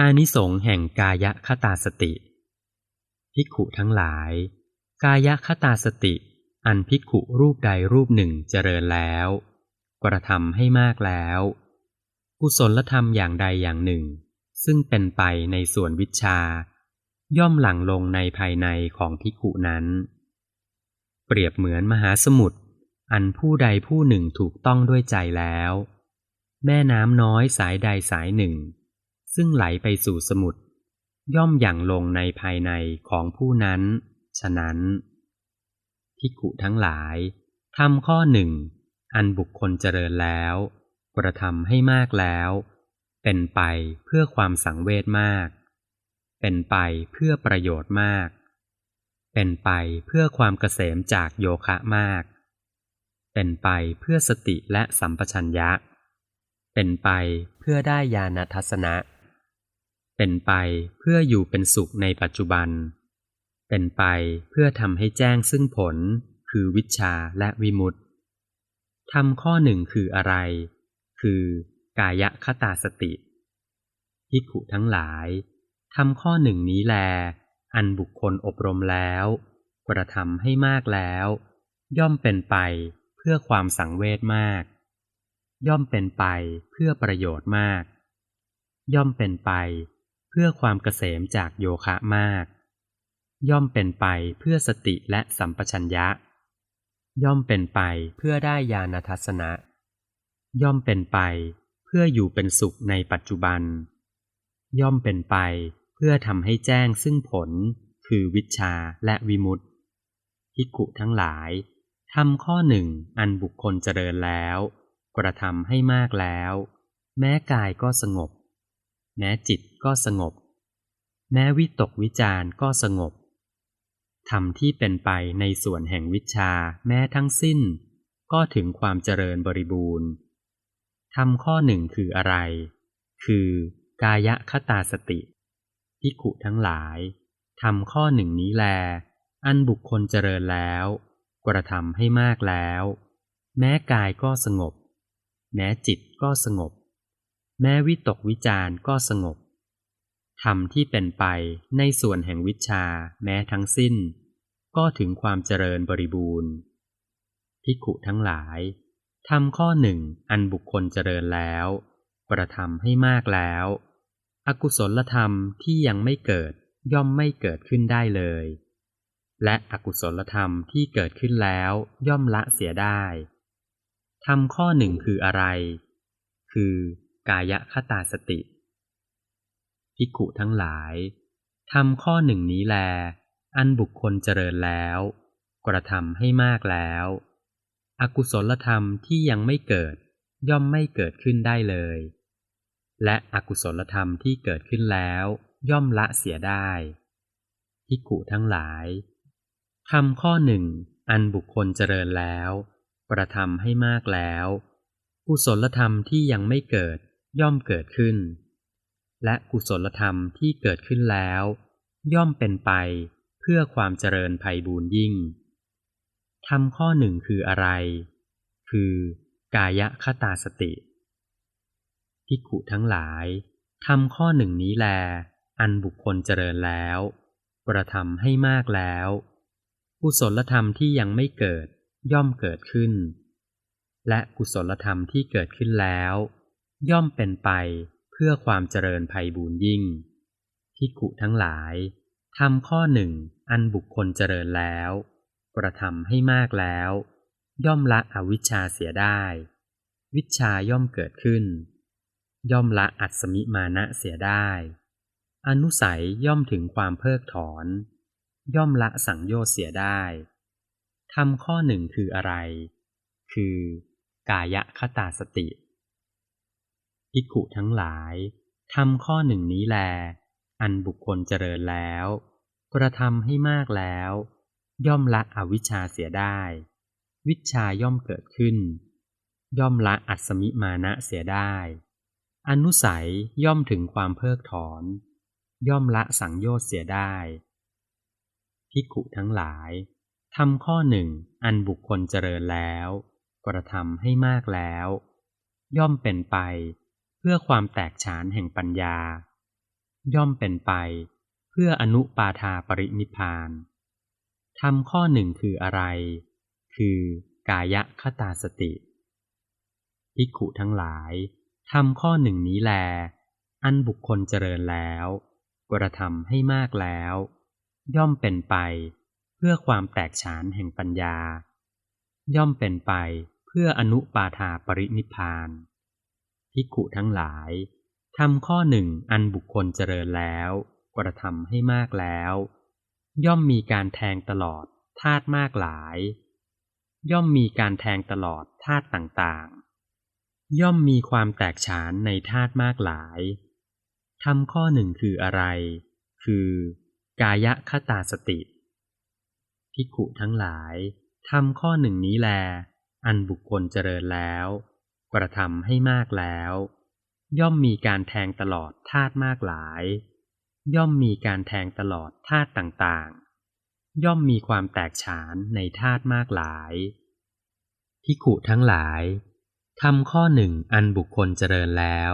อานิสงส์แห่งกายคตาสติ ภิกขุทั้งหลาย กายคตาสติ อันภิกขุรูปใดรูปหนึ่งเจริญแล้ว กระทำให้มากแล้ว กุศลธรรมอย่างใดอย่างหนึ่ง ซึ่งเป็นไปในส่วนวิชา ย่อมหลั่งลงในภายในของภิกขุนั้น เปรียบเหมือนมหาสมุทรอันผู้ใดผู้หนึ่งถูกต้องด้วยใจแล้ว แม่น้ำน้อยสายใดสายหนึ่ง ซึ่งไหลไปสู่สมุทรย่อมหยั่งลงในภายในของผู้นั้น ฉะนั้นพิกุทั้งหลายทำข้อหนึ่ง อันบุคคลเจริญแล้ว กระทำให้มากแล้ว เป็นไปเพื่อความสังเวชมาก เป็นไปเพื่อประโยชน์มาก เป็นไปเพื่อความเกษมจากโยคะมาก เป็นไปเพื่อสติและสัมปชัญญะ เป็นไปเพื่อได้ญาณทัศนะ เป็นไปเพื่ออยู่เป็นสุขในปัจจุบัน เป็นไปเพื่อทำให้แจ้งซึ่งผล คือวิชาและวิมุตติทำข้อหนึ่งคืออะไร คือกายคตาสติพิขุทั้งหลายทำข้อหนึ่งนี้แล อันบุคคลอบรมแล้ว กระทำให้มากแล้ว ย่อมเป็นไปเพื่อความสังเวชมาก ย่อมเป็นไปเพื่อประโยชน์มาก ย่อมเป็นไป พื่อความเกษมจากโยคะมาก ย่อมเป็นไปเพื่อสติและสัมปชัญญะ ย่อมเป็นไปเพื่อได้ญาณทัศนะ ย่อมเป็นไปเพื่ออยู่เป็นสุขในปัจจุบัน ย่อมเป็นไปเพื่อทำให้แจ้งซึ่งผลคือวิชาและวิมุตติภิกขุทั้งหลายทำข้อหนึ่งอันบุคคลเจริญแล้ว กระทำให้มากแล้ว แม้กายก็สงบ แม้จิตก็สงบ แม้วิตกวิจารก็สงบธรรมที่เป็นไปในส่วนแห่งวิชาแม้ทั้งสิ้น ก็ถึงความเจริญบริบูรณ์ธรรมข้อหนึ่งคืออะไร คือกายคตาสติพิขุทั้งหลายทำข้อหนึ่งนี้แล อันบุคคลเจริญแล้ว กระทำให้มากแล้ว แม้กายก็สงบ แม้จิตก็สงบ แม้วิตกวิจารก็สงบ ธรรมที่เป็นไปในส่วนแห่งวิชาแม้ทั้งสิ้น ก็ถึงความเจริญบริบูรณ์ภิกขุทั้งหลายทำข้อหนึ่งอันบุคคลเจริญแล้วกระทำให้มากแล้ว อกุศลธรรมที่ยังไม่เกิดย่อมไม่เกิดขึ้นได้เลย และอกุศลธรรมที่เกิดขึ้นแล้วย่อมละเสียได้ทำข้อหนึ่งคืออะไร คือ กายคตาสติ ภิกขุทั้งหลายทำข้อหนึ่งนี้แล อันบุคคลเจริญแล้ว กระทำให้มากแล้ว อกุศลธรรมที่ยังไม่เกิดย่อมไม่เกิดขึ้นได้เลย และอกุศลธรรมที่เกิดขึ้นแล้ว ย่อมละเสียได้ภิกขุทั้งหลายทำข้อหนึ่งอันบุคคลเจริญแล้ว กระทำให้มากแล้ว กุศลธรรมที่ยังไม่เกิด ย่อมเกิดขึ้น และกุศลธรรมที่เกิดขึ้นแล้ว ย่อมเป็นไปเพื่อความเจริญภัยบูญยิ่งทำข้อหนึ่งคืออะไร คือกายคตาสติพิกุทั้งหลายทำข้อหนึ่งนี้แล อันบุคคลเจริญแล้ว กระทำให้มากแล้วกุศลธรรมที่ยังไม่เกิดย่อมเกิดขึ้น และกุศลธรรมที่เกิดขึ้นแล้ว ย่อมเป็นไปเพื่อความเจริญภัยบูญยิ่งที่ขุทั้งหลายทำข้อหนึ่งอันบุคคลเจริญแล้ว กระทำให้มากแล้ว ย่อมละอวิชชาเสียได้ วิชาย่อมเกิดขึ้น ย่อมละอัศมิมานะเสียได้ อนุสัยย่อมถึงความเพิกถอน ย่อมละสังโยชน์เสียได้ทำข้อหนึ่งคืออะไร คือกายคตาสติ ภิกขุทั้งหลายทำข้อหนึ่งนี้แล อันบุคคลเจริญแล้ว กระทำให้มากแล้ว ย่อมละอวิชชาเสียได้ วิชาย่อมเกิดขึ้น ย่อมละอัศมิมานะเสียได้ อนุสัยย่อมถึงความเพิกถอน ย่อมละสังโยชน์เสียได้ภิกขุทั้งหลายทำข้อหนึ่งอันบุคคลเจริญแล้ว กระทำให้มากแล้ว ย่อมเป็นไป พื่อความแตกฉานแห่งปัญญา ย่อมเป็นไป เพื่ออนุปาทาปรินิพานทำข้อหนึ่งคืออะไร คือกายคตาสติภิกขุทั้งหลายทำข้อหนึ่งนี้แล อันบุคคลเจริญแล้ว กระทำให้มากแล้ว ย่อมเป็นไป เพื่อความแตกฉานแห่งปัญญา ย่อมเป็นไปเพื่ออนุปาทาปรินิพาน ภิกขุทั้งหลายทำข้อหนึ่งอันบุคคลเจริญแล้ว กระทำให้มากแล้ว ย่อมมีการแทงตลอดธาตุมากหลาย ย่อมมีการแทงตลอดธาตุต่างๆ ย่อมมีความแตกฉานในธาตุมากหลายทำข้อหนึ่งคืออะไร คือ กายคตาสติภิกขุทั้งหลายทำข้อหนึ่งนี้แล อันบุคคลเจริญแล้ว กระทำให้มากแล้ว ย่อมมีการแทงตลอดธาตุมากหลาย ย่อมมีการแทงตลอดธาตุต่างๆ ย่อมมีความแตกฉานในธาตุมากหลายภิขุทั้งหลายทำข้อหนึ่งอันบุคคลเจริญแล้ว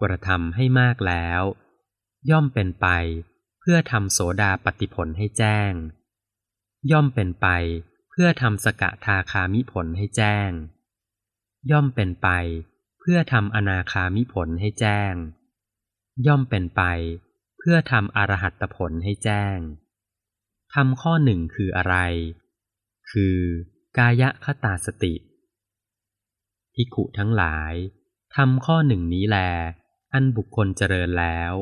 กระทำให้มากแล้ว ย่อมเป็นไปเพื่อทำโสดาปฏิผลให้แจ้ง ย่อมเป็นไปเพื่อทำสกทาคามิผลให้แจ้ง ย่อมเป็นไป เพื่อทำอนาคามิผลให้แจ้ง ย่อมเป็นไป เพื่อทำอรหัตผลให้แจ้งทำข้อหนึ่งคืออะไร คือกายคตาสติภิกขุทั้งหลายทำข้อหนึ่งนี้แล อันบุคคลเจริญแล้ว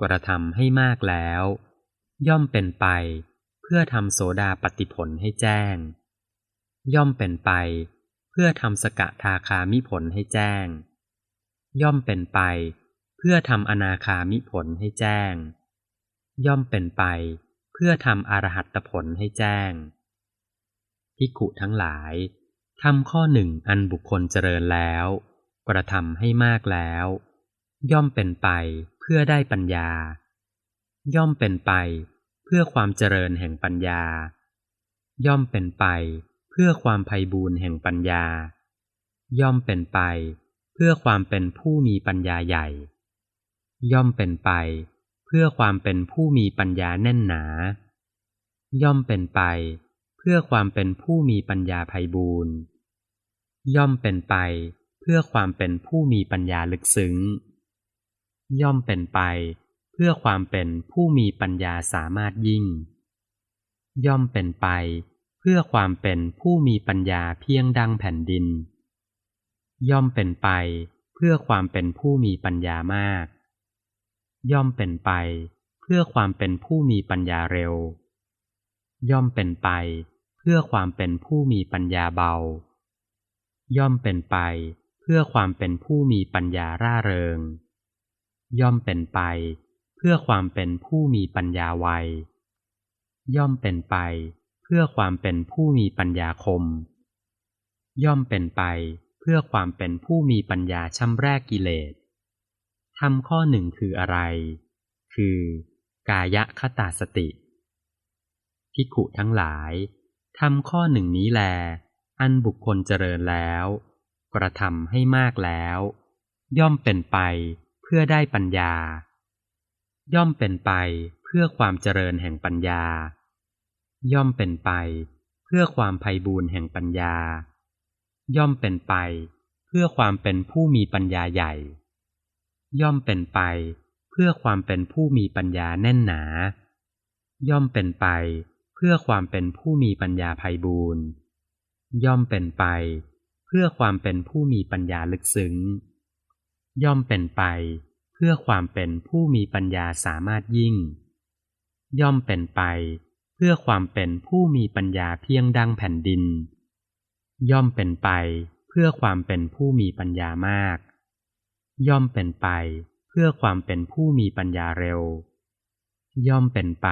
กระทำให้มากแล้ว ย่อมเป็นไป เพื่อทำโสดาปฏิผลให้แจ้ง ย่อมเป็นไป เพื่อทำสกทาคามิผลให้แจ้ง ย่อมเป็นไป เพื่อทำอนาคามิผลให้แจ้ง ย่อมเป็นไป เพื่อทำอรหัตผลให้แจ้งพิกุทั้งหลายทำข้อหนึ่งอันบุคคลเจริญแล้ว กระทำให้มากแล้ว ย่อมเป็นไปเพื่อได้ปัญญา ย่อมเป็นไป เพื่อความเจริญแห่งปัญญา ย่อมเป็นไป เพื่อความไพ่บูรณ์แห่งปัญญา ย่อมเป็นไป เพื่อความเป็นผู้มีปัญญาใหญ่ ย่อมเป็นไป เพื่อความเป็นผู้มีปัญญาแน่นหนา ย่อมเป็นไป เพื่อความเป็นผู้มีปัญญาไพ่บูรณ์ย่อมเป็นไป เพื่อความเป็นผู้มีปัญญาลึกซึ้ง ย่อมเป็นไป เพื่อความเป็นผู้มีปัญญาสามารถยิ่ง ย่อมเป็นไป พื่อความเป็นผู้มีปัญญาเพียงดังแผ่นดิน ย่อมเป็นไปเพื่อความเป็นผู้มีปัญญามาก ย่อมเป็นไปเพื่อความเป็นผู้มีปัญญาเร็ว ย่อมเป็นไปเพื่อความเป็นผู้มีปัญญาเบา ย่อมเป็นไปเพื่อความเป็นผู้มีปัญญาร่าเริง ย่อมเป็นไปเพื่อความเป็นผู้มีปัญญาไวย่อมเป็นไป พื่อความเป็นผู้มีปัญญาคม ย่อมเป็นไปเพื่อความเป็นผู้มีปัญญาช่ำแรกกิเลสทำข้อหนึ่งคืออะไร คือ กายคตาสติพิขุทั้งหลายทำข้อหนึ่งนี้แล อันบุคคลเจริญแล้ว กระทำให้มากแล้ว ย่อมเป็นไปเพื่อได้ปัญญา ย่อมเป็นไปเพื่อความเจริญแห่งปัญญา ย่อมเป็นไป เพื่อความไพ่บูรณ์แห่งปัญญา ย่อมเป็นไป เพื่อความเป็นผู้มีปัญญาใหญ่ ย่อมเป็นไป เพื่อความเป็นผู้มีปัญญาแน่นหนา ย่อมเป็นไป เพื่อความเป็นผู้มีปัญญาไพ่บูรณ์ย่อมเป็นไป เพื่อความเป็นผู้มีปัญญาลึกซึ้ง ย่อมเป็นไป เพื่อความเป็นผู้มีปัญญาสามารถยิ่ง ย่อมเป็นไป เพื่อความเป็นผู้มีปัญญาเพียงดังแผ่นดิน ย่อมเป็นไปเพื่อความเป็นผู้มีปัญญามาก ย่อมเป็นไปเพื่อความเป็นผู้มีปัญญาเร็ว ย่อมเป็นไป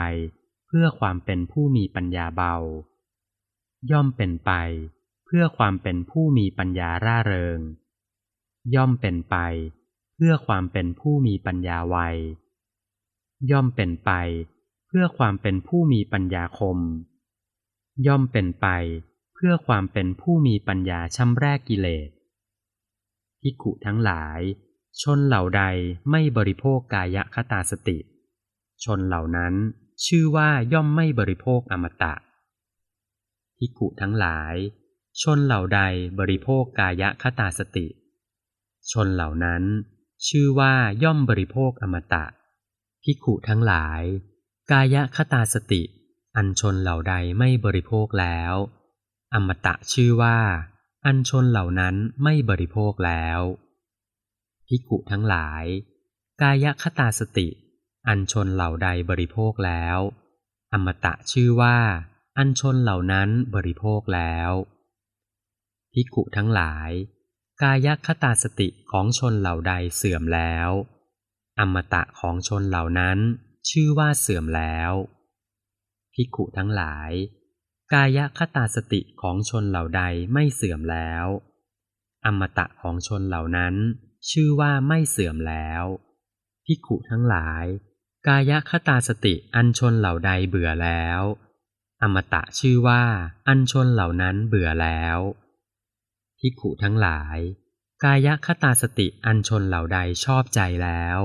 เพื่อความเป็นผู้มีปัญญาเบา ย่อมเป็นไปเพื่อความเป็นผู้มีปัญญาร่าเริง ย่อมเป็นไปเพื่อความเป็นผู้มีปัญญาไวย่อมเป็นไป พื่อความเป็นผู้มีปัญญาคม ย่อมเป็นไปเพื่อความเป็นผู้มีปัญญาช่ำแรกกิเลสพิกุทั้งหลาย ชนเหล่าใดไม่บริโภคกายคตาสติ ชนเหล่านั้นชื่อว่าย่อมไม่บริโภคอมตะภิกขุทั้งหลาย ชนเหล่าใดบริโภคกายคตาสติ ชนเหล่านั้น ชื่อว่าย่อมบริโภคอมตะภิกขุทั้งหลาย กายคตาสติ อันชนเหล่าใดไม่บริโภคแล้ว อมตะชื่อว่า อันชนเหล่านั้นไม่บริโภคแล้วภิกขุทั้งหลาย กายคตาสติ อันชนเหล่าใดบริโภคแล้ว อมตะชื่อว่า อันชนเหล่านั้นบริโภคแล้วภิกขุทั้งหลาย กายคตาสติของชนเหล่าใดเสื่อมแล้ว อมตะของชนเหล่านั้น ชื่อว่าเสื่อมแล้วภิกขุทั้งหลาย กายคตาสติของชนเหล่าใดไม่เสื่อมแล้ว อมตะของชนเหล่านั้น ชื่อว่าไม่เสื่อมแล้วภิกขุทั้งหลาย กายคตาสติอันชนเหล่าใดเบื่อแล้ว อมตะชื่อว่าอันชนเหล่านั้นเบื่อแล้วภิกขุทั้งหลาย กายคตาสติอันชนเหล่าใดชอบใจแล้ว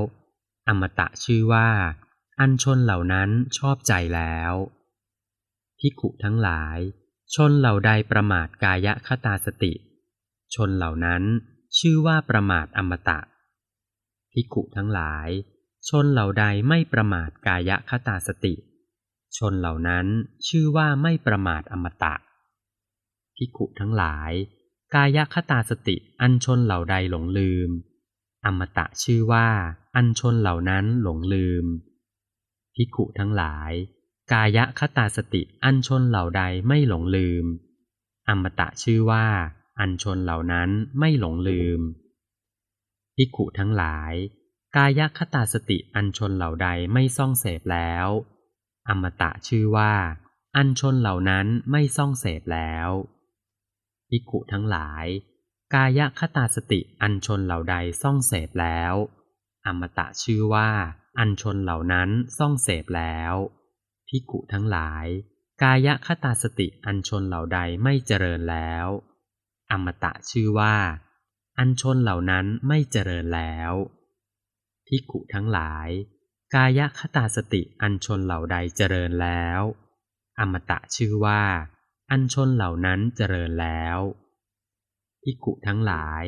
อมตะชื่อว่า อันชนเหล่านั้นชอบใจแล้วภิกขุทั้งหลาย ชนเหล่าใดประมาทกายคตาสติ ชนเหล่านั้นชื่อว่าประมาทอมตะภิกขุทั้งหลาย ชนเหล่าใดไม่ประมาทกายคตาสติ ชนเหล่านั้นชื่อว่าไม่ประมาทอมตะภิกขุทั้งหลาย กายคตาสติอันชนเหล่าใดหลงลืม อมตะชื่อว่า อันชนเหล่านั้นหลงลืม ภิกขุทั้งหลาย กายคตาสติอันชนเหล่าใดไม่หลงลืม อมตะชื่อว่า อันชนเหล่านั้นไม่หลงลืมภิกขุทั้งหลาย กายคตาสติอันชนเหล่าใดไม่ซ่องเสพแล้ว อมตะชื่อว่า อันชนเหล่านั้นไม่ซ่องเสพแล้วภิกขุทั้งหลาย กายคตาสติอันชนเหล่าใดซ่องเสพแล้ว อมตะชื่อว่า อันชนเหล่านั้นซ่องเสพแล้วภิกุทั้งหลาย กายคตาสติอันชนเหล่าใดไม่เจริญแล้ว อมตะชื่อว่า อันชนเหล่านั้นไม่เจริญแล้วภิกุทั้งหลาย กายคตาสติอันชนเหล่าใดเจริญแล้ว อมตะชื่อว่า อันชนเหล่านั้นเจริญแล้วภิกุทั้งหลาย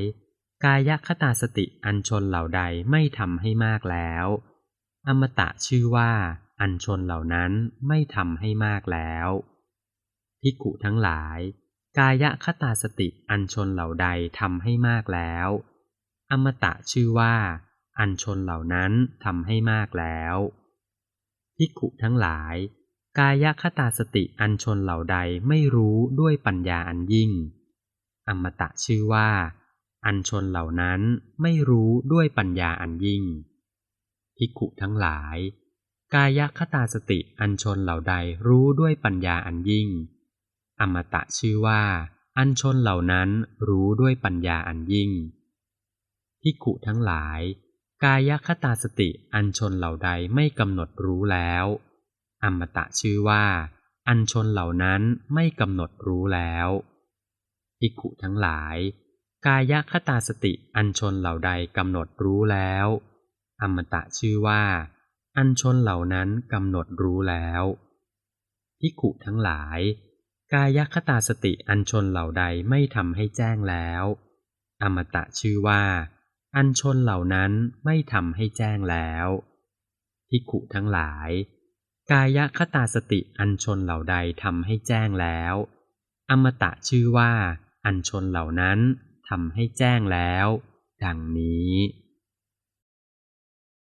กายคตาสติอันชนเหล่าใดไม่ทำให้มากแล้ว อมตะชื่อว่าอันชนเหล่านั้นไม่ทำให้มากแล้วภิกุทั้งหลาย กายคตาสติอันชนเหล่าใดทำให้มากแล้ว อมตะชื่อว่า อันชนเหล่านั้นทำให้มากแล้วภิกุทั้งหลาย กายคตาสติอันชนเหล่าใดไม่รู้ด้วยปัญญาอันยิ่ง อมตะชื่อว่า อันชนเหล่านั้นไม่รู้ด้วยปัญญาอันยิ่ง ภิกขุทั้งหลาย กายคตาสติอันชนเหล่าใดรู้ด้วยปัญญาอันยิ่ง อมตะชื่อว่า อันชนเหล่านั้นรู้ด้วยปัญญาอันยิ่งพิขุทั้งหลาย กายคตาสติอันชนเหล่าใดไม่กำหนดรู้แล้ว อมตะชื่อว่า อันชนเหล่านั้นไม่กำหนดรู้แล้วพิขุทั้งหลาย กายคตาสติอันชนเหล่าใดกำหนดรู้แล้ว อมตะชื่อว่า อันชนเหล่านั้นกำหนดรู้แล้วพิขุทั้งหลาย กายคตาสติอันชนเหล่าใดไม่ทำให้แจ้งแล้ว อมตะชื่อว่า อันชนเหล่านั้นไม่ทำให้แจ้งแล้วพิขุทั้งหลาย กายคตาสติอันชนเหล่าใดทำให้แจ้งแล้ว อมตะชื่อว่า อันชนเหล่านั้นทำให้แจ้งแล้ว ดังนี้